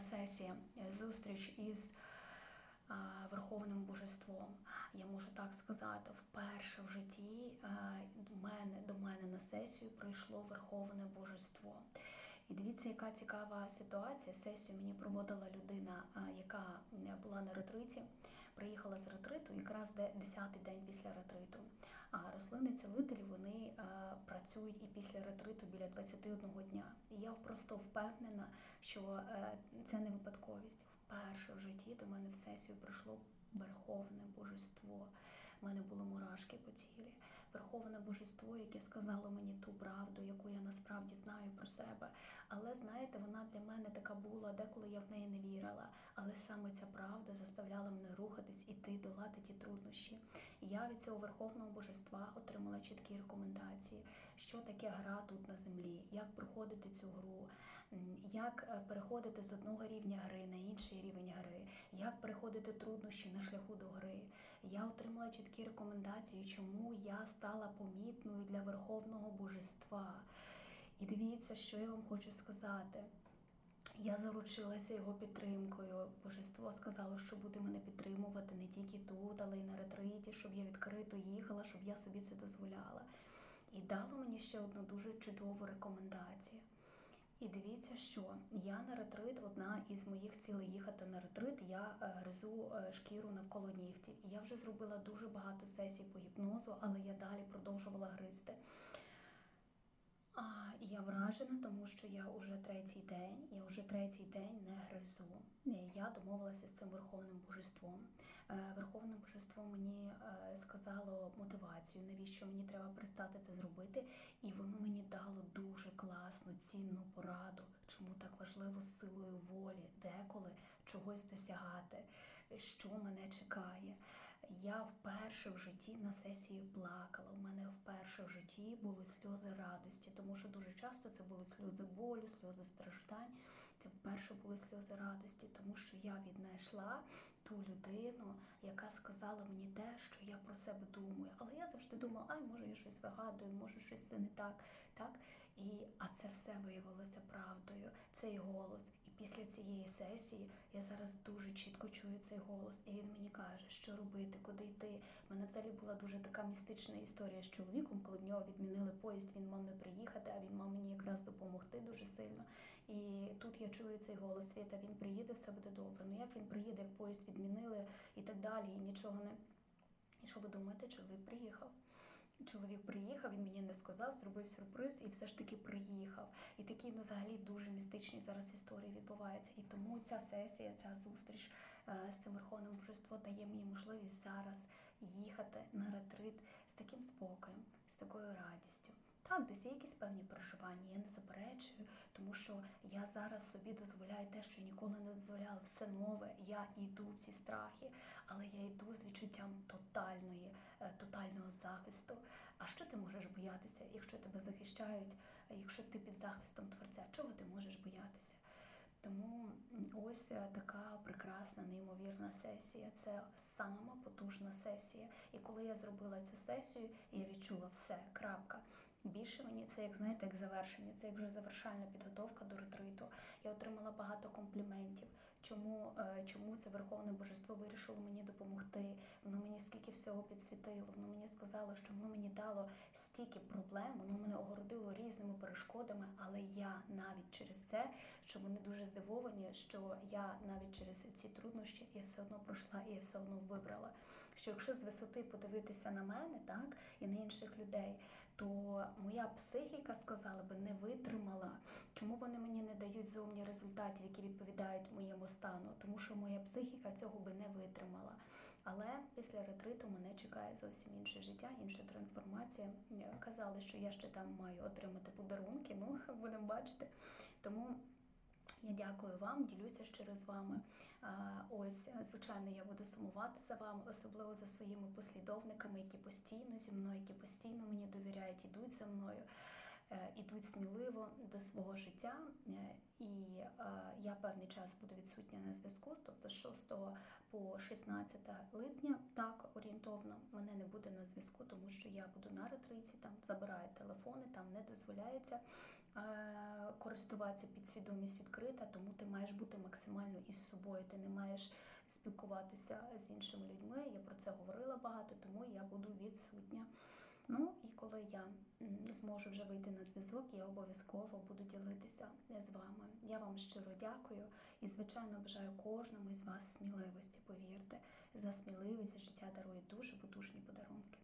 сесія, е, зустріч із Верховним Божеством. Я можу так сказати, вперше в житті до мене, до мене на сесію прийшло Верховне Божество. І дивіться, яка цікава ситуація. Сесію мені проводила людина, яка е, була на ретриті, приїхала з ретриту, якраз де 10-й день після ретриту. А рослини цілителі вони а, працюють і після ретриту біля 21 дня. І я просто впевнена, що е, це не випадковість. Вперше в житті до мене в сесію прийшло Верховне Божество. У мене були мурашки по тілі. Верховне Божество, яке сказало мені ту правду, яку я насправді знаю про себе. Але знаєте, вона для мене така була, деколи я в неї не вірила. Але саме ця правда заставляла мене рухатись, іти, долати ті труднощі. Я від цього Верховного Божества отримала чіткі рекомендації, що таке гра тут на землі, як проходити цю гру, як е, переходити з одного рівня гри на інший рівень гри, як переходити труднощі на шляху до гри. Я отримала чіткі рекомендації, чому я стала помітною для Верховного Божества. І дивіться, що я вам хочу сказати. Я заручилася його підтримкою. Божество сказало, що буде мене підтримувати не тільки тут, але й на ретриті, щоб я відкрито їхала, щоб я собі це дозволяла. І дало мені ще одну дуже чудову рекомендацію. І дивіться, що я на ретрит, одна із моїх цілей їхати на ретрит, я е, гризу е, шкіру навколо нігтів. Я вже зробила дуже багато сесій по гіпнозу, але я далі продовжувала гризти. Я вражена, тому що я вже третій день, я вже третій день не гризу. Е, Я домовилася з цим верховним божеством. Е, Верховне божество мені е, сказало мотивацію, навіщо мені треба перестати це зробити, і воно мені дало дуже класну, цінну пораду, чому так важливо силою волі, деколи чогось досягати, що мене чекає. Я вперше в житті на сесії плакала. У мене вперше в житті були сльози радості, тому що дуже часто це були сльози болю, сльози страждань. Це вперше були сльози радості, тому що я віднайшла ту людину, яка сказала мені те, що я про себе думаю. Але я завжди думала, ай, може, я щось вигадую, може, щось це не так. так? І, а це все виявилося правдою, цей голос. Після цієї сесії я зараз дуже чітко чую цей голос, і він мені каже, що робити, куди йти. У мене взагалі була дуже така містична історія з чоловіком, коли в нього відмінили поїзд, він мав не приїхати, а він мав мені якраз допомогти дуже сильно. І тут я чую цей голос Світа, він приїде, все буде добре. Ну як він приїде, як поїзд відмінили і так далі, і нічого не. І що ви думаєте, чоловік приїхав? Чоловік приїхав, він мені не сказав, зробив сюрприз і все ж таки приїхав. І такі ну, взагалі дуже містичні зараз історії відбуваються. І тому ця сесія, ця зустріч е, з цим верховним божеством дає мені можливість зараз їхати на ретрит з таким спокоєм, з такою радістю. Так, десь є якісь певні переживання, я не заперечую, тому що я зараз собі дозволяю те, що ніколи не дозволяла, все нове. Я йду в ці страхи, але я йду з відчуттям тотальної, е, тотального захисту. А що ти можеш боятися, якщо тебе захищають, якщо ти під захистом творця? Чого ти можеш боятися? Тому ось е, така прекрасна, неймовірна сесія. Це сама потужна сесія. І коли я зробила цю сесію, я відчула все, крапка. Більше мені це, як знаєте, як завершення, це як вже завершальна підготовка до ретриту. Я отримала багато компліментів. Чому, е, чому це Верховне Божество вирішило мені допомогти? Воно мені скільки всього підсвітило. Воно мені сказало, що воно мені дало стільки проблем, воно мене огородило різними перешкодами, але я навіть через це, що вони дуже здивовані, що я навіть через ці труднощі я все одно пройшла і я все одно вибрала. Що якщо з висоти подивитися на мене, так і на інших людей, то моя психіка сказала би не витримала. Чому вони мені не дають зовні результатів, які відповідають моєму стану? Тому що моя психіка цього би не витримала. Але після ретриту мене чекає зовсім інше життя, інша трансформація. Казали, що я ще там маю отримати подарунки. Ну будемо бачити. Тому. Я дякую вам, ділюся щиро з вами. Ось, звичайно, я буду сумувати за вами, особливо за своїми послідовниками, які постійно зі мною, які постійно мені довіряють, ідуть за мною, е, ідуть сміливо до свого життя. Е, І е, я певний час буду відсутня на зв'язку, тобто з 6 по 16 липня, так орієнтовно, мене не буде на зв'язку, тому що я буду на ретриці, там забирають телефони, там не дозволяється е, користуватися підсвідомість відкрита, тому ти маєш бути максимально із собою. Ти не маєш спілкуватися з іншими людьми. Я про це говорила багато, тому я буду відсутня. Ну і коли я зможу вже вийти на зв'язок, я обов'язково буду ділитися з вами. Я вам щиро дякую і, звичайно, бажаю кожному із вас сміливості. Повірте, за сміливість життя дарує дуже потужні подарунки.